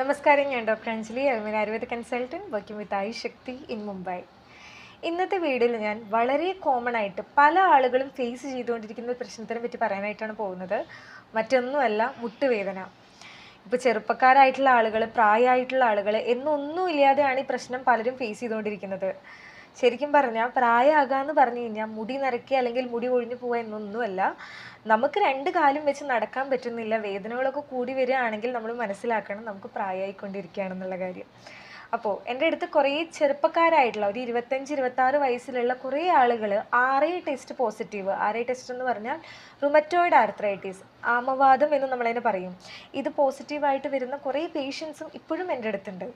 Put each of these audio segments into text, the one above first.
നമസ്കാരം ഞാൻ doctor Anjali Almin Ayurveda consultant working with I Shakti in Mumbai ഇന്നത്തെ വീഡിയോയിൽ ഞാൻ വളരെ കോമൺ ആയിട്ട് പല ആളുകളും ഫേസ് ചെയ്തുകൊണ്ടിരിക്കുന്ന പ്രശ്നത്തിനെ പറ്റി പറയാനായിട്ടാണ് പോകുന്നത്. മറ്റൊന്നുമല്ല മുട്ടുവേദന. ഇപ്പോൾ ചെറുപ്പക്കാരായിട്ടുള്ള ആളുകൾ പ്രായമായിട്ടുള്ള ആളുകൾ എന്നൊന്നുമില്ലാതെയാണ് ഈ പ്രശ്നം പലരും ഫേസ് ചെയ്തുകൊണ്ടിരിക്കുന്നത്. ശരിക്കും പറഞ്ഞാൽ പ്രായമാകാന്ന് പറഞ്ഞു കഴിഞ്ഞാൽ മുടി നരക്കുക അല്ലെങ്കിൽ മുടി ഒഴിഞ്ഞു പോവുക എന്നൊന്നുമല്ല. നമുക്ക് രണ്ട് കാലും വെച്ച് നടക്കാൻ പറ്റുന്നില്ല. വേദനകളൊക്കെ കൂടി വരികയാണെങ്കിൽ നമ്മൾ മനസ്സിലാക്കണം നമുക്ക് പ്രായമായിക്കൊണ്ടിരിക്കുകയാണെന്നുള്ള കാര്യം. അപ്പോൾ എന്റെ അടുത്ത് കുറേ ചെറുപ്പക്കാരായിട്ടുള്ള ഒരു ഇരുപത്തഞ്ച് ഇരുപത്താറ് വയസ്സിലുള്ള കുറേ ആളുകൾ I test positive I test എന്ന് പറഞ്ഞാൽ റുമറ്റോയിഡ് ആർത്രൈറ്റിസ് ആമവാദം എന്ന് നമ്മളതിനെ പറയും. ഇത് പോസിറ്റീവായിട്ട് വരുന്ന കുറേ പേഷ്യൻസും ഇപ്പോഴും എന്റെ അടുത്തുണ്ട്.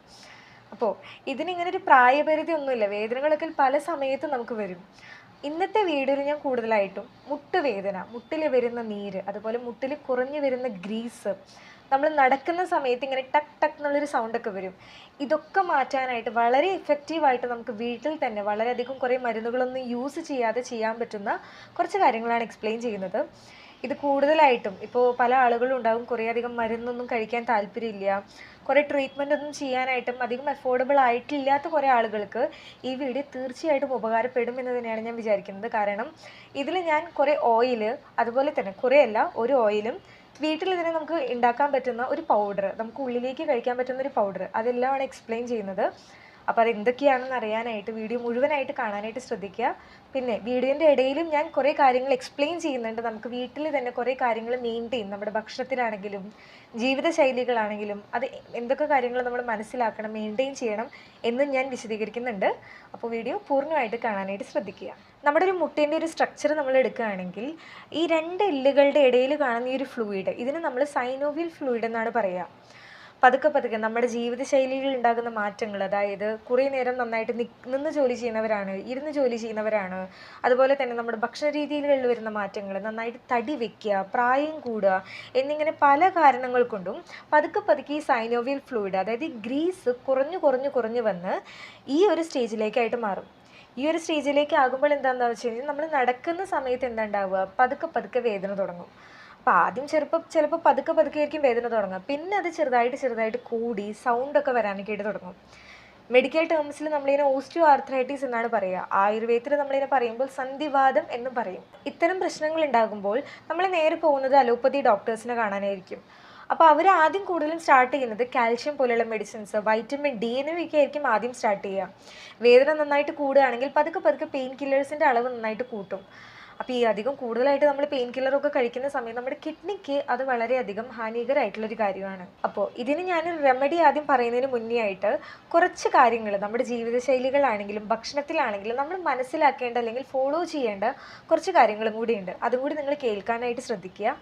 അപ്പോൾ ഇതിനിങ്ങനെ ഒരു പ്രായപരിധി ഒന്നുമില്ല വേദനകളൊക്കെ പല സമയത്തും നമുക്ക് വരും. ഇന്നത്തെ വീഡിയോയിൽ ഞാൻ കൂടുതലായിട്ടും മുട്ടുവേദന മുട്ടിൽ വരുന്ന നീര് അതുപോലെ മുട്ടിൽ കുറഞ്ഞു വരുന്ന ഗ്രീസ് നമ്മൾ നടക്കുന്ന സമയത്ത് ഇങ്ങനെ ടക്ക് ടക്ക് എന്നുള്ളൊരു സൗണ്ടൊക്കെ വരും. ഇതൊക്കെ മാറ്റാനായിട്ട് വളരെ എഫക്റ്റീവായിട്ട് നമുക്ക് വീട്ടിൽ തന്നെ വളരെയധികം കുറേ മരുന്നുകളൊന്നും യൂസ് ചെയ്യാതെ ചെയ്യാൻ പറ്റുന്ന കുറച്ച് കാര്യങ്ങളാണ് എക്സ്പ്ലെയിൻ ചെയ്യുന്നത്. ഇത് കൂടുതലായിട്ടും ഇപ്പോൾ പല ആളുകളും ഉണ്ടാകും കുറേയധികം മരുന്നൊന്നും കഴിക്കാൻ താല്പര്യമില്ല. കുറേ ട്രീറ്റ്മെന്റ് ഒന്നും ചെയ്യാനായിട്ടും അധികം അഫോർഡബിൾ ആയിട്ടില്ലാത്ത കുറേ ആളുകൾക്ക് ഈ വീഡിയോ തീർച്ചയായിട്ടും ഉപകാരപ്പെടും എന്ന് തന്നെയാണ് ഞാൻ വിചാരിക്കുന്നത്. കാരണം ഇതിൽ ഞാൻ കുറേ ഓയിൽ അതുപോലെ തന്നെ കുറേ അല്ല ഒരു ഓയിലും വീട്ടിൽ ഇതിനെ നമുക്ക് ഉണ്ടാക്കാൻ പറ്റുന്ന ഒരു പൗഡർ നമുക്ക് ഉള്ളിലേക്ക് കഴിക്കാൻ പറ്റുന്ന ഒരു പൗഡർ അതെല്ലാമാണ് എക്സ്പ്ലെയിൻ ചെയ്യുന്നത്. അപ്പോൾ അത് എന്തൊക്കെയാണെന്ന് അറിയാനായിട്ട് വീഡിയോ മുഴുവനായിട്ട് കാണാനായിട്ട് ശ്രദ്ധിക്കുക. പിന്നെ വീഡിയോന്റെ ഇടയിലും ഞാൻ കുറേ കാര്യങ്ങൾ എക്സ്പ്ലെയിൻ ചെയ്യുന്നുണ്ട്. നമുക്ക് വീട്ടിൽ തന്നെ കുറേ കാര്യങ്ങൾ മെയിന്റെയിൻ നമ്മുടെ ഭക്ഷണത്തിലാണെങ്കിലും ജീവിതശൈലികളാണെങ്കിലും അത് എന്തൊക്കെ കാര്യങ്ങൾ നമ്മൾ മനസ്സിലാക്കണം മെയിന്റെയിൻ ചെയ്യണം എന്നും ഞാൻ വിശദീകരിക്കുന്നുണ്ട്. അപ്പോൾ വീഡിയോ പൂർണമായിട്ട് കാണാനായിട്ട് ശ്രദ്ധിക്കുക. നമ്മുടെ ഒരു മുട്ടേന്റെ ഒരു സ്ട്രക്ചർ നമ്മൾ എടുക്കുകയാണെങ്കിൽ ഈ രണ്ട് എല്ലുകളുടെ ഇടയിൽ കാണുന്ന ഈ ഒരു ഫ്ലൂയിഡ് ഇതിന് നമ്മൾ സൈനോവിയൽ ഫ്ലൂയിഡ് എന്നാണ് പറയുക. പതുക്കെ പതുക്കെ നമ്മുടെ ജീവിതശൈലിയിൽ ഉണ്ടാകുന്ന മാറ്റങ്ങൾ അതായത് കുറേ നേരം നന്നായിട്ട് നിന്ന് ജോലി ചെയ്യുന്നവരാണ് ഇരുന്ന് ജോലി ചെയ്യുന്നവരാണ് അതുപോലെ തന്നെ നമ്മുടെ ഭക്ഷണ രീതികളിൽ വരുന്ന മാറ്റങ്ങൾ നന്നായിട്ട് തടി വയ്ക്കുക പ്രായം കൂടുക എന്നിങ്ങനെ പല കാരണങ്ങൾ കൊണ്ടും പതുക്കെ പതുക്കെ ഈ സൈനോവിയൽ ഫ്ലൂയിഡ് അതായത് ഈ ഗ്രീസ് കുറഞ്ഞു കുറഞ്ഞു കുറഞ്ഞു വന്ന് ഈ ഒരു സ്റ്റേജിലേക്കായിട്ട് മാറും. ഈ ഒരു സ്റ്റേജിലേക്ക് ആകുമ്പോൾ എന്താണെന്ന് വെച്ച് കഴിഞ്ഞാൽ നമ്മൾ നടക്കുന്ന സമയത്ത് എന്താ ഉണ്ടാവുക? പതുക്കെ പതുക്കെ വേദന തുടങ്ങും. അപ്പോൾ ആദ്യം ചെറുപ്പം ചിലപ്പോൾ പതുക്കെ പതുക്കെ ആയിരിക്കും വേദന തുടങ്ങുക. പിന്നെ അത് ചെറുതായിട്ട് ചെറുതായിട്ട് കൂടി സൗണ്ടൊക്കെ വരാനൊക്കെ ആയിട്ട് തുടങ്ങും. മെഡിക്കൽ ടേംസിൽ നമ്മളിതിനെ ഓസ്റ്റിയോ ആർത്രൈറ്റീസ് എന്നാണ് പറയുക. ആയുർവേദത്തിൽ നമ്മളിതിനെ പറയുമ്പോൾ സന്ധിവാദം എന്ന് പറയും. ഇത്തരം പ്രശ്നങ്ങൾ ഉണ്ടാകുമ്പോൾ നമ്മൾ നേരെ പോകുന്നത് അലോപ്പതി ഡോക്ടേഴ്സിനെ കാണാനായിരിക്കും. അപ്പോൾ അവർ ആദ്യം കൂടുതലും സ്റ്റാർട്ട് ചെയ്യുന്നത് കാൽഷ്യം പോലെയുള്ള മെഡിസിൻസ് വൈറ്റമിൻ ഡി എന്നിവയൊക്കെ ആയിരിക്കും ആദ്യം സ്റ്റാർട്ട് ചെയ്യുക. വേദന നന്നായിട്ട് കൂടുകയാണെങ്കിൽ പതുക്കെ പതുക്കെ പെയിൻ കില്ലേഴ്സിന്റെ അളവ് നന്നായിട്ട് കൂട്ടും. അപ്പോൾ ഈ അധികം കൂടുതലായിട്ട് നമ്മൾ പെയിൻ കില്ലറൊക്കെ കഴിക്കുന്ന സമയം നമ്മുടെ കിഡ്നിക്ക് അത് വളരെയധികം ഹാനികരമായിട്ടുള്ളൊരു കാര്യമാണ്. അപ്പോൾ ഇതിന് ഞാൻ റെമഡി ആദ്യം പറയുന്നതിന് മുന്നേ ആയിട്ട് കുറച്ച് കാര്യങ്ങൾ നമ്മുടെ ജീവിതശൈലികളാണെങ്കിലും ഭക്ഷണത്തിലാണെങ്കിലും നമ്മൾ മനസ്സിലാക്കേണ്ട അല്ലെങ്കിൽ ഫോളോ ചെയ്യേണ്ട കുറച്ച് കാര്യങ്ങളും കൂടിയുണ്ട്. അതും കൂടി നിങ്ങൾ കേൾക്കാനായിട്ട് ശ്രദ്ധിക്കുക.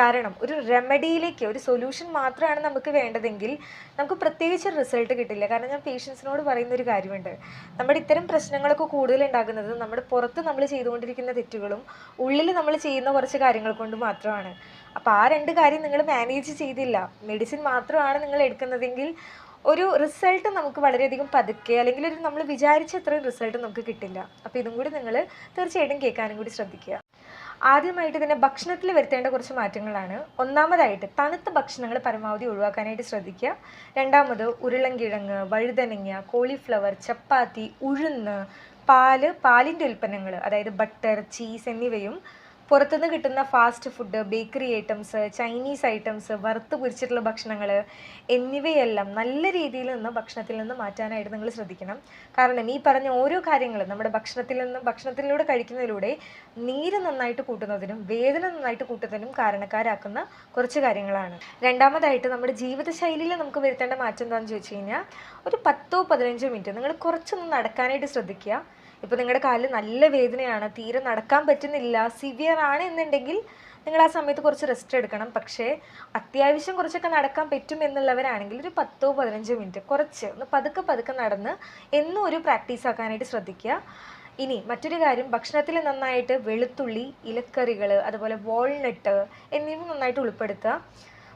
കാരണം ഒരു റെമഡിയിലേക്ക് ഒരു സൊല്യൂഷൻ മാത്രമാണ് നമുക്ക് വേണ്ടതെങ്കിൽ നമുക്ക് പ്രത്യേകിച്ച് റിസൾട്ട് കിട്ടില്ല. കാരണം ഞാൻ പേഷ്യൻസിനോട് പറയുന്ന ഒരു കാര്യമുണ്ട്. നമ്മുടെ ഇത്തരം പ്രശ്നങ്ങളൊക്കെ കൂടുതൽ ഉണ്ടാകുന്നത് നമ്മുടെ പുറത്ത് നമ്മൾ ചെയ്തുകൊണ്ടിരിക്കുന്ന തെറ്റുകളും ഉള്ളിൽ നമ്മൾ ചെയ്യുന്ന കുറച്ച് കാര്യങ്ങൾ കൊണ്ട് മാത്രമാണ്. അപ്പോൾ ആ രണ്ട് കാര്യം നിങ്ങൾ മാനേജ് ചെയ്തില്ല. മെഡിസിൻ മാത്രമാണ് നിങ്ങൾ എടുക്കുന്നതെങ്കിൽ ഒരു റിസൾട്ട് നമുക്ക് വളരെയധികം പതുക്കെ അല്ലെങ്കിൽ ഒരു നമ്മൾ വിചാരിച്ച അത്രയും റിസൾട്ട് നമുക്ക് കിട്ടില്ല. അപ്പോൾ ഇതും കൂടി നിങ്ങൾ തീർച്ചയായിട്ടും കേൾക്കാനും കൂടി ശ്രദ്ധിക്കുക. ആദ്യമായിട്ട് തന്നെ ഭക്ഷണത്തിൽ വരുത്തേണ്ട കുറച്ച് മാറ്റങ്ങളാണ്. ഒന്നാമതായിട്ട് തണുത്ത ഭക്ഷണങ്ങൾ പരമാവധി ഒഴിവാക്കാനായിട്ട് ശ്രദ്ധിക്കുക. രണ്ടാമത് ഉരുളൻകിഴങ്ങ് വഴുതനങ്ങ കോളിഫ്ലവർ ചപ്പാത്തി ഉഴുന്ന് പാൽ പാലിന്റെ ഉൽപ്പന്നങ്ങൾ അതായത് ബട്ടർ ചീസ് എന്നിവയും പുറത്തുനിന്ന് കിട്ടുന്ന fast food bakery items Chinese items വറുത്ത് പൊരിച്ചിട്ടുള്ള ഭക്ഷണങ്ങൾ എന്നിവയെല്ലാം നല്ല രീതിയിൽ നിന്ന് ഭക്ഷണത്തിൽ നിന്ന് മാറ്റാനായിട്ട് നിങ്ങൾ ശ്രദ്ധിക്കണം. കാരണം ഈ പറഞ്ഞ ഓരോ കാര്യങ്ങളും നമ്മുടെ ഭക്ഷണത്തിൽ നിന്ന് ഭക്ഷണത്തിലൂടെ കഴിക്കുന്നതിലൂടെ നീര് നന്നായിട്ട് കൂട്ടുന്നതിനും വേദന നന്നായിട്ട് കൂട്ടുന്നതിനും കാരണക്കാരാക്കുന്ന കുറച്ച് കാര്യങ്ങളാണ്. രണ്ടാമതായിട്ട് നമ്മുടെ ജീവിതശൈലിയിൽ നമുക്ക് വരുത്തേണ്ട മാറ്റം എന്താണെന്ന് ചോദിച്ചു കഴിഞ്ഞാൽ ഒരു പത്തോ പതിനഞ്ചോ മിനിറ്റ് നിങ്ങൾ കുറച്ചൊന്ന് നടക്കാനായിട്ട് ശ്രദ്ധിക്കുക. ഇപ്പോൾ നിങ്ങളുടെ കാലിൽ നല്ല വേദനയാണ്. തീരെ നടക്കാൻ പറ്റുന്നില്ല. സിവിയർ ആണ് എന്നുണ്ടെങ്കിൽ നിങ്ങൾ ആ സമയത്ത് കുറച്ച് റെസ്റ്റ് എടുക്കണം. പക്ഷേ അത്യാവശ്യം കുറച്ചൊക്കെ നടക്കാൻ പറ്റും എന്നുള്ളവരാണെങ്കിൽ ഒരു പത്തോ പതിനഞ്ചോ മിനിറ്റ് കുറച്ച് ഒന്ന് പതുക്കെ പതുക്കെ നടന്ന് എന്നും ഒരു പ്രാക്ടീസ് ആക്കാനായിട്ട് ശ്രദ്ധിക്കുക. ഇനി മറ്റൊരു കാര്യം ഭക്ഷണത്തിൽ നന്നായിട്ട് വെളുത്തുള്ളി ഇലക്കറികൾ അതുപോലെ വാൾനട്ട് എന്നിവ നന്നായിട്ട് ഉൾപ്പെടുത്തുക.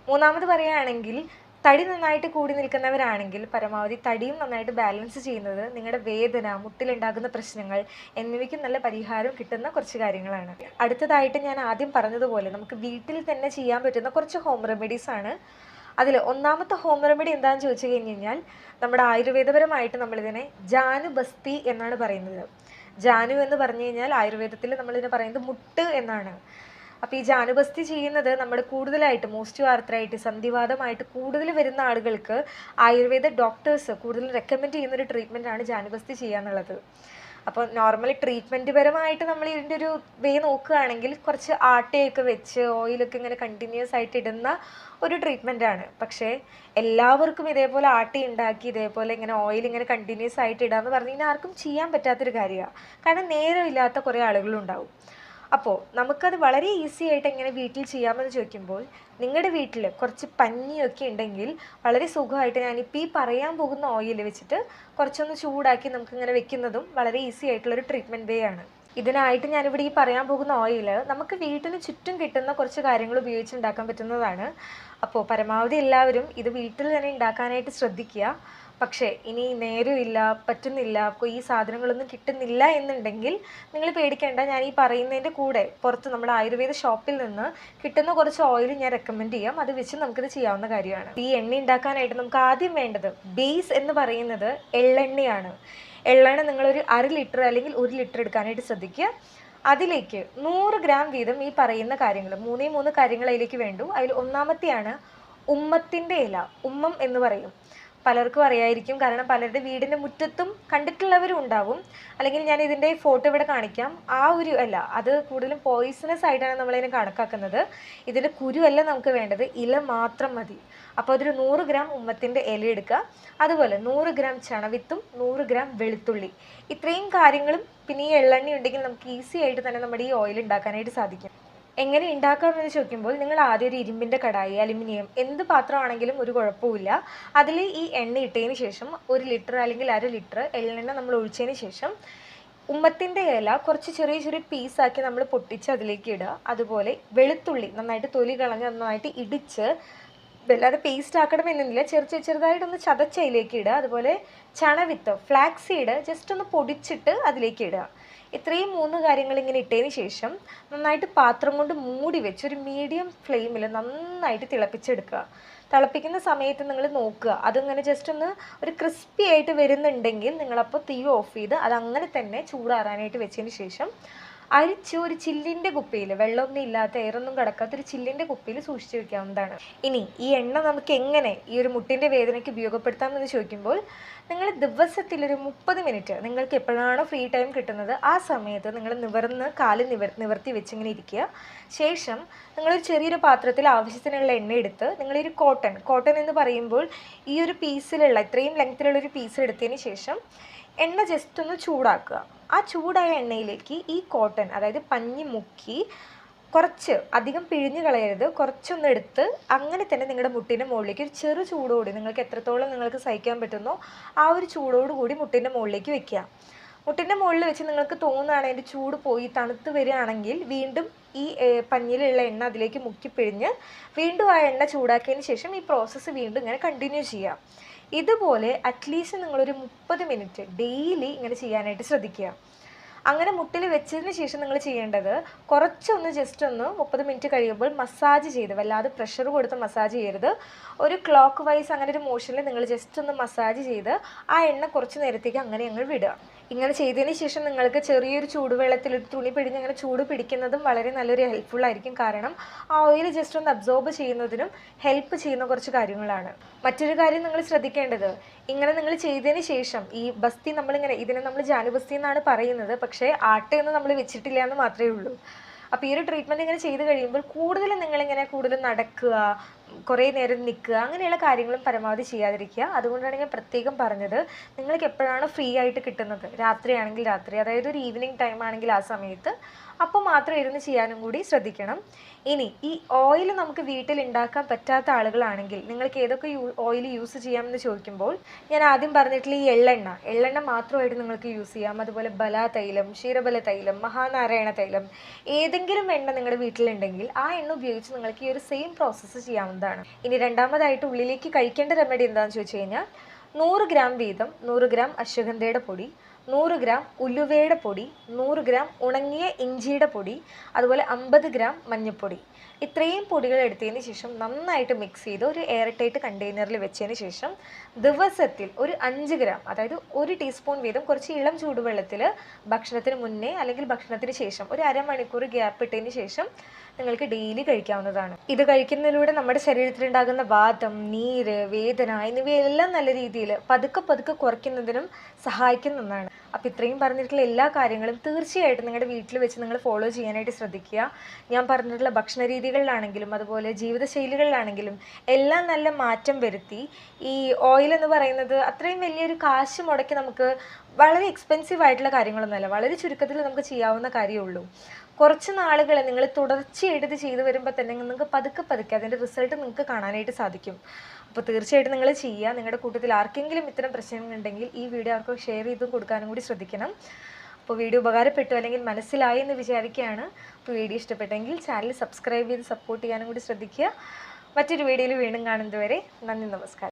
മൂന്നാമത് പറയുകയാണെങ്കിൽ തടി നന്നായിട്ട് കൂടി നിൽക്കുന്നവരാണെങ്കിൽ പരമാവധി തടിയും നന്നായിട്ട് ബാലൻസ് ചെയ്യുന്നത് നിങ്ങളുടെ വേദന മുട്ടിലുണ്ടാകുന്ന പ്രശ്നങ്ങൾ എന്നിവയ്ക്ക് നല്ല പരിഹാരം കിട്ടുന്ന കുറച്ച് കാര്യങ്ങളാണ്. അടുത്തതായിട്ട് ഞാൻ ആദ്യം പറഞ്ഞതുപോലെ നമുക്ക് വീട്ടിൽ തന്നെ ചെയ്യാൻ പറ്റുന്ന കുറച്ച് ഹോം റെമഡീസ് ആണ്. അതിൽ ഒന്നാമത്തെ ഹോം റെമഡി എന്താണെന്ന് ചോദിച്ചു കഴിഞ്ഞ് കഴിഞ്ഞാൽ നമ്മുടെ ആയുർവേദപരമായിട്ട് നമ്മളിതിനെ ജാനുബസ്തി എന്നാണ് പറയുന്നത്. ജാനു എന്ന് പറഞ്ഞു കഴിഞ്ഞാൽ ആയുർവേദത്തിൽ നമ്മളിതിനെ പറയുന്നത് മുട്ട് എന്നാണ്. അപ്പോൾ ഈ ജാനുബസ്തി ചെയ്യുന്നത് നമ്മുടെ കൂടുതലായിട്ട് മോസ്റ്റ് ആർത്രൈറ്റ് സന്ധിവാദമായിട്ട് കൂടുതൽ വരുന്ന ആളുകൾക്ക് ആയുർവേദ ഡോക്ടേഴ്സ് കൂടുതൽ റെക്കമെൻഡ് ചെയ്യുന്ന ഒരു ട്രീറ്റ്മെന്റാണ് ജാനുബസ്തി ചെയ്യുക എന്നുള്ളത്. അപ്പോൾ നോർമലി ട്രീറ്റ്മെന്റ് പരമായിട്ട് നമ്മൾ ഇതിന്റെ ഒരു വേ നോക്കുകയാണെങ്കിൽ കുറച്ച് ആട്ടയൊക്കെ വെച്ച് ഓയിലൊക്കെ ഇങ്ങനെ കണ്ടിന്യൂസ് ആയിട്ട് ഇടുന്ന ഒരു ട്രീറ്റ്മെന്റാണ് പക്ഷേ എല്ലാവർക്കും ഇതേപോലെ ആട്ടി ഉണ്ടാക്കി ഇതേപോലെ ഇങ്ങനെ ഓയിൽ ഇങ്ങനെ കണ്ടിന്യൂസ് ആയിട്ട് ഇടാന്ന് പറഞ്ഞു കഴിഞ്ഞാൽ ആർക്കും ചെയ്യാൻ പറ്റാത്തൊരു കാര്യമാണ്. കാരണം നേരമില്ലാത്ത കുറേ ആളുകളുണ്ടാവും. അപ്പോൾ നമുക്കത് വളരെ ഈസി ആയിട്ട് എങ്ങനെ വീട്ടിൽ ചെയ്യാമെന്ന് ചോദിക്കുമ്പോൾ നിങ്ങളുടെ വീട്ടിൽ കുറച്ച് പഞ്ഞിയൊക്കെ ഉണ്ടെങ്കിൽ വളരെ സുഖമായിട്ട് ഞാനിപ്പോൾ ഈ പറയാൻ പോകുന്ന ഓയിൽ വെച്ചിട്ട് കുറച്ചൊന്ന് ചൂടാക്കി നമുക്കിങ്ങനെ വെക്കുന്നതും വളരെ ഈസി ആയിട്ടുള്ളൊരു ട്രീറ്റ്മെന്റ് വേ ആണ്. ഇതിനായിട്ട് ഞാനിവിടെ ഈ പറയാൻ പോകുന്ന ഓയിൽ നമുക്ക് വീട്ടിന് ചുറ്റും കിട്ടുന്ന കുറച്ച് കാര്യങ്ങൾ ഉപയോഗിച്ച് ഉണ്ടാക്കാൻ പറ്റുന്നതാണ്. അപ്പോൾ പരമാവധി എല്ലാവരും ഇത് വീട്ടിൽ തന്നെ ഉണ്ടാക്കാനായിട്ട് ശ്രദ്ധിക്കുക. പക്ഷേ ഇനി നേരമില്ല പറ്റുന്നില്ല അപ്പോൾ ഈ സാധനങ്ങളൊന്നും കിട്ടുന്നില്ല എന്നുണ്ടെങ്കിൽ നിങ്ങൾ പേടിക്കേണ്ട ഞാൻ ഈ പറയുന്നതിന്റെ കൂടെ പുറത്ത് നമ്മുടെ ആയുർവേദ ഷോപ്പിൽ നിന്ന് കിട്ടുന്ന കുറച്ച് ഓയിൽ ഞാൻ റെക്കമെൻഡ് ചെയ്യാം. അത് വെച്ച് നമുക്കിത് ചെയ്യാവുന്ന കാര്യമാണ്. ഈ എണ്ണ ഉണ്ടാക്കാനായിട്ട് നമുക്ക് ആദ്യം വേണ്ടത് ബീസ് എന്ന് പറയുന്നത് എള്ളെണ്ണയാണ്. എള്ളെണ്ണ നിങ്ങളൊരു അര ലിറ്റർ അല്ലെങ്കിൽ ഒരു ലിറ്റർ എടുക്കാനായിട്ട് ശ്രദ്ധിക്കുക. അതിലേക്ക് നൂറ് ഗ്രാം വീതം ഈ പറയുന്ന കാര്യങ്ങൾ മൂന്നേ മൂന്ന് കാര്യങ്ങൾ അതിലേക്ക് വേണ്ടു. അതിൽ ഒന്നാമത്തെയാണ് ഉമ്മത്തിന്റെ ഇല. ഉമ്മം എന്ന് പറയും. പലർക്കും അറിയായിരിക്കും. കാരണം പലരുടെ വീടിന്റെ മുറ്റത്തും കണ്ടിട്ടുള്ളവരും ഉണ്ടാവും. അല്ലെങ്കിൽ ഞാൻ ഇതിന്റെ ഫോട്ടോ ഇവിടെ കാണിക്കാം. ആ ഒരു അല്ല അത് കൂടുതലും പോയിസണസ് ആയിട്ടാണ് നമ്മളതിനെ കണക്കാക്കുന്നത്. ഇതിന്റെ കുരുവല്ല നമുക്ക് വേണ്ടത്. ഇല മാത്രം മതി. അപ്പോൾ അതൊരു നൂറ് ഗ്രാം ഉമ്മത്തിന്റെ ഇല എടുക്കുക. അതുപോലെ നൂറ് ഗ്രാം ചണവിത്തും നൂറ് ഗ്രാം വെളുത്തുള്ളി. ഇത്രയും കാര്യങ്ങളും പിന്നെ ഈ എള്ളെണ്ണ ഉണ്ടെങ്കിൽ നമുക്ക് ഈസി ആയിട്ട് തന്നെ നമ്മുടെ ഈ ഓയിൽ ഉണ്ടാക്കാനായിട്ട് സാധിക്കും. എങ്ങനെ ഉണ്ടാക്കാമെന്ന് ചോദിക്കുമ്പോൾ നിങ്ങൾ ആദ്യം ഒരു ഇരുമ്പിന്റെ കടായി അലുമിനിയം എന്ത് പാത്രമാണെങ്കിലും ഒരു കുഴപ്പമില്ല അതിൽ ഈ എണ്ണ ഇട്ടതിന് ശേഷം ഒരു ലിറ്റർ അല്ലെങ്കിൽ അര ലിറ്റർ എള്ളെണ്ണ നമ്മൾ ഒഴിച്ചതിന് ശേഷം ഉമ്മത്തിന്റെ ഇല കുറച്ച് ചെറിയ ചെറിയ പീസാക്കി നമ്മൾ പൊട്ടിച്ച് അതിലേക്ക് ഇടുക. അതുപോലെ വെളുത്തുള്ളി നന്നായിട്ട് തൊലി കളഞ്ഞ് നന്നായിട്ട് ഇടിച്ച് വല്ലാതെ പേസ്റ്റ് ആക്കണമെന്നില്ല. ചെറു ചെറുതായിട്ടൊന്ന് ചതച്ചതിലേക്ക് ഇടുക. അതുപോലെ ചണവിത്ത് ഫ്ലാക്സ് സീഡ് ജസ്റ്റ് ഒന്ന് പൊടിച്ചിട്ട് അതിലേക്ക് ഇടുക. ഇത്രയും മൂന്ന് കാര്യങ്ങൾ ഇങ്ങനെ ഇട്ടതിന് ശേഷം നന്നായിട്ട് പാത്രം കൊണ്ട് മൂടി വെച്ച് ഒരു മീഡിയം ഫ്ലെയിമിൽ നന്നായിട്ട് തിളപ്പിച്ചെടുക്കുക. തിളപ്പിക്കുന്ന സമയത്ത് നിങ്ങൾ നോക്കുക. അതിങ്ങനെ ജസ്റ്റ് ഒന്ന് ഒരു ക്രിസ്പി ആയിട്ട് വരുന്നുണ്ടെങ്കിൽ നിങ്ങളപ്പോൾ തീ ഓഫ് ചെയ്ത് അത് അങ്ങനെ തന്നെ ചൂടാറാനായിട്ട് വെച്ചതിന് ശേഷം അരിച്ച് ഒരു ചില്ലിന്റെ കുപ്പിയിൽ വെള്ളമൊന്നും ഇല്ലാത്ത എയറൊന്നും കിടക്കാത്ത ഒരു ചില്ലിന്റെ കുപ്പിയിൽ സൂക്ഷിച്ചു വെക്കാവുന്നതാണ്. ഇനി ഈ എണ്ണ നമുക്ക് എങ്ങനെ ഈ ഒരു മുട്ടിന്റെ വേദനയ്ക്ക് ഉപയോഗപ്പെടുത്താമെന്ന് ചോദിക്കുമ്പോൾ നിങ്ങൾ ദിവസത്തിൽ ഒരു മുപ്പത് മിനിറ്റ് നിങ്ങൾക്ക് എപ്പോഴാണോ ഫ്രീ ടൈം കിട്ടുന്നത് ആ സമയത്ത് നിങ്ങൾ നിവർന്ന് കാൽ നിവർ നിവർത്തി വെച്ചിങ്ങനെ ഇരിക്കുക. ശേഷം നിങ്ങളൊരു ചെറിയൊരു പാത്രത്തിൽ ആവശ്യത്തിനുള്ള എണ്ണ എടുത്ത് നിങ്ങളൊരു കോട്ടൺ കോട്ടൺ എന്ന് പറയുമ്പോൾ ഈ ഒരു പീസിലുള്ള ഇത്രയും ലെങ്ത്തിലുള്ള ഒരു പീസ് ശേഷം എണ്ണ ജസ്റ്റ് ഒന്ന് ചൂടാക്കുക. ആ ചൂടായ എണ്ണയിലേക്ക് ഈ കോട്ടൺ അതായത് പഞ്ഞി മുക്കി കുറച്ച് അധികം പിഴിഞ്ഞ് കളയരുത്. കുറച്ചൊന്ന് എടുത്ത് അങ്ങനെ തന്നെ നിങ്ങളുടെ മുട്ടിന്റെ മുകളിലേക്ക് ഒരു ചെറു ചൂടോടി നിങ്ങൾക്ക് എത്രത്തോളം നിങ്ങൾക്ക് സഹിക്കാൻ പറ്റുന്നോ ആ ഒരു ചൂടോട് കൂടി മുട്ടിന്റെ മുകളിലേക്ക് വെക്കുക. മുട്ടിന്റെ മുകളിൽ വെച്ച് നിങ്ങൾക്ക് തോന്നുകയാണ് അതിന്റെ ചൂട് പോയി തണുത്ത് വരികയാണെങ്കിൽ വീണ്ടും ഈ പഞ്ഞിലുള്ള എണ്ണ അതിലേക്ക് മുക്കി പിഴിഞ്ഞ് വീണ്ടും ആ എണ്ണ ചൂടാക്കിയതിന് ശേഷം ഈ പ്രോസസ്സ് വീണ്ടും ഇങ്ങനെ കണ്ടിന്യൂ ചെയ്യാം ഇതുപോലെ അറ്റ്ലീസ്റ്റ് നിങ്ങളൊരു മുപ്പത് മിനിറ്റ് ഡെയിലി ഇങ്ങനെ ചെയ്യാനായിട്ട് ശ്രദ്ധിക്കുക. അങ്ങനെ മുട്ടിൽ വെച്ചതിന് ശേഷം നിങ്ങൾ ചെയ്യേണ്ടത് കുറച്ചൊന്ന് ജസ്റ്റ് ഒന്ന് മുപ്പത് മിനിറ്റ് കഴിയുമ്പോൾ മസാജ് ചെയ്ത് വല്ലാതെ പ്രഷർ കൊടുത്ത് മസാജ് ചെയ്യരുത്. ഒരു ക്ലോക്ക് വൈസ് അങ്ങനെ ഒരു മോഷനിൽ നിങ്ങൾ ജസ്റ്റ് ഒന്ന് മസാജ് ചെയ്ത് ആ എണ്ണ കുറച്ച് നേരത്തേക്ക് അങ്ങനെ അങ്ങ് വിടുക. ഇങ്ങനെ ചെയ്തതിന് ശേഷം നിങ്ങൾക്ക് ചെറിയൊരു ചൂടുവെള്ളത്തിൽ ഒരു തുണി പിടിഞ്ഞ് അങ്ങനെ ചൂട് പിടിക്കുന്നതും വളരെ നല്ലൊരു ഹെൽപ്ഫുൾ ആയിരിക്കും. കാരണം ആ ഓയിൽ ജസ്റ്റ് ഒന്ന് അബ്സോർബ് ചെയ്യുന്നതിനും ഹെൽപ്പ് ചെയ്യുന്ന കുറച്ച് കാര്യങ്ങളാണ്. മറ്റൊരു കാര്യം നിങ്ങൾ ശ്രദ്ധിക്കേണ്ടത് ഇങ്ങനെ നിങ്ങൾ ചെയ്തതിന് ശേഷം ഈ ബസ്തി നമ്മളിങ്ങനെ ഇതിനെ നമ്മൾ ജാനുബസ്തി എന്നാണ് പറയുന്നത് പക്ഷേ ആട്ടയൊന്നും നമ്മൾ വെച്ചിട്ടില്ല എന്ന് മാത്രമേ ഉള്ളൂ. അപ്പോൾ ഈ ഒരു ട്രീറ്റ്മെന്റ് ഇങ്ങനെ ചെയ്ത് കഴിയുമ്പോൾ കൂടുതലും നിങ്ങളിങ്ങനെ കൂടുതൽ നടക്കുക കുറേ നേരം നിൽക്കുക അങ്ങനെയുള്ള കാര്യങ്ങളും പരമാവധി ചെയ്യാതിരിക്കുക. അതുകൊണ്ടാണ് ഞാൻ പ്രത്യേകം പറഞ്ഞത് നിങ്ങൾക്ക് എപ്പോഴാണ് ഫ്രീ ആയിട്ട് കിട്ടുന്നത്? രാത്രിയാണെങ്കിൽ രാത്രി അതായത് ഒരു ഈവനിങ് ടൈം ആണെങ്കിൽ ആ സമയത്ത്. അപ്പോൾ മാത്രം ഇരുന്ന് ചെയ്യാനും കൂടി ശ്രദ്ധിക്കണം. ഇനി ഈ ഓയിൽ നമുക്ക് വീട്ടിൽ ഉണ്ടാക്കാൻ പറ്റാത്ത ആളുകളാണെങ്കിൽ നിങ്ങൾക്ക് ഏതൊക്കെ യൂ ഓയിൽ യൂസ് ചെയ്യാമെന്ന് ചോദിക്കുമ്പോൾ ഞാൻ ആദ്യം പറഞ്ഞിട്ടുള്ള ഈ എള്ളെണ്ണ. എള്ളെണ്ണ മാത്രമായിട്ട് നിങ്ങൾക്ക് യൂസ് ചെയ്യാം. അതുപോലെ ബല തൈലം ക്ഷീരബല തൈലം മഹാനാരായണ തൈലം ഏതെങ്കിലും എണ്ണ നിങ്ങളുടെ വീട്ടിലുണ്ടെങ്കിൽ ആ എണ്ണ ഉപയോഗിച്ച് നിങ്ങൾക്ക് ഈ ഒരു സെയിം പ്രോസസ്സ് ചെയ്യാവുന്നതാണ്. ഇനി രണ്ടാമതായിട്ട് ഉള്ളിലേക്ക് കഴിക്കേണ്ട റെമഡി എന്താണെന്ന് ചോദിച്ചു കഴിഞ്ഞാൽ നൂറ് ഗ്രാം വീതം നൂറ് ഗ്രാം അശ്വഗന്ധയുടെ പൊടി നൂറ് ഗ്രാം ഉലുവയുടെ പൊടി നൂറ് ഗ്രാം ഉണങ്ങിയ ഇഞ്ചിയുടെ പൊടി അതുപോലെ അമ്പത് ഗ്രാം മഞ്ഞൾപ്പൊടി ഇത്രയും പൊടികൾ എടുത്തതിന് ശേഷം നന്നായിട്ട് മിക്സ് ചെയ്ത് ഒരു എയർടൈറ്റ് കണ്ടെയ്നറിൽ വെച്ചതിന് ശേഷം ദിവസത്തിൽ ഒരു അഞ്ച് ഗ്രാം അതായത് ഒരു ടീസ്പൂൺ വീതം കുറച്ച് ഇളം ചൂടുവെള്ളത്തിൽ ഭക്ഷണത്തിന് മുന്നേ അല്ലെങ്കിൽ ഭക്ഷണത്തിന് ശേഷം ഒരു അരമണിക്കൂർ ഗ്യാപ്പ് ഇട്ടതിന് ശേഷം നിങ്ങൾക്ക് ഡെയിലി കഴിക്കാവുന്നതാണ്. ഇത് കഴിക്കുന്നതിലൂടെ നമ്മുടെ ശരീരത്തിലുണ്ടാകുന്ന വാദം നീര് വേദന എന്നിവയെല്ലാം നല്ല രീതിയിൽ പതുക്കെ പതുക്കെ കുറയ്ക്കുന്നതിനും സഹായിക്കുന്ന ഒന്നാണ്. ഇത്രയും പറഞ്ഞിട്ടുള്ള എല്ലാ കാര്യങ്ങളും തീർച്ചയായിട്ടും നിങ്ങളുടെ വീട്ടിൽ വെച്ച് നിങ്ങൾ ഫോളോ ചെയ്യാനായിട്ട് ശ്രദ്ധിക്കുക. ഞാൻ പറഞ്ഞിട്ടുള്ള ഭക്ഷണ രീതികളിലാണെങ്കിലും അതുപോലെ ജീവിതശൈലികളിലാണെങ്കിലും എല്ലാം നല്ല മാറ്റം വരുത്തി. ഈ ഓയിൽ എന്ന് പറയുന്നത് അത്രയും വലിയൊരു കാശ് മുടക്കി നമുക്ക് വളരെ എക്സ്പെൻസീവ് ആയിട്ടുള്ള കാര്യങ്ങളൊന്നുമല്ല വളരെ ചുരുക്കത്തിൽ നമുക്ക് ചെയ്യാവുന്ന കാര്യമുള്ളൂ കുറച്ച് നാളുകൾ നിങ്ങൾ തുടർച്ചയായിട്ട് ഇത് ചെയ്തു വരുമ്പോൾ തന്നെ നിങ്ങൾക്ക് പതുക്കെ പതുക്കെ അതിന്റെ റിസൾട്ട് നിങ്ങൾക്ക് കാണാനായിട്ട് സാധിക്കും. അപ്പോൾ തീർച്ചയായിട്ടും നിങ്ങൾ ചെയ്യുക നിങ്ങളുടെ കൂട്ടത്തിൽ ആർക്കെങ്കിലും ഇത്തരം പ്രശ്നങ്ങളുണ്ടെങ്കിൽ ഈ വീഡിയോ ആർക്കും ഷെയർ ചെയ്ത് കൊടുക്കാനും കൂടി ശ്രദ്ധിക്കണം. അപ്പോൾ വീഡിയോ ഉപകാരപ്പെട്ടു അല്ലെങ്കിൽ മനസ്സിലായി എന്ന് വിചാരിക്കുകയാണ്. അപ്പോൾ വീഡിയോ ഇഷ്ടപ്പെട്ടെങ്കിൽ ചാനൽ സബ്സ്ക്രൈബ് ചെയ്ത് സപ്പോർട്ട് ചെയ്യാനും കൂടി ശ്രദ്ധിക്കുക. മറ്റൊരു വീഡിയോയിൽ വീണ്ടും കാണുന്നതുവരെ നന്ദി നമസ്കാരം.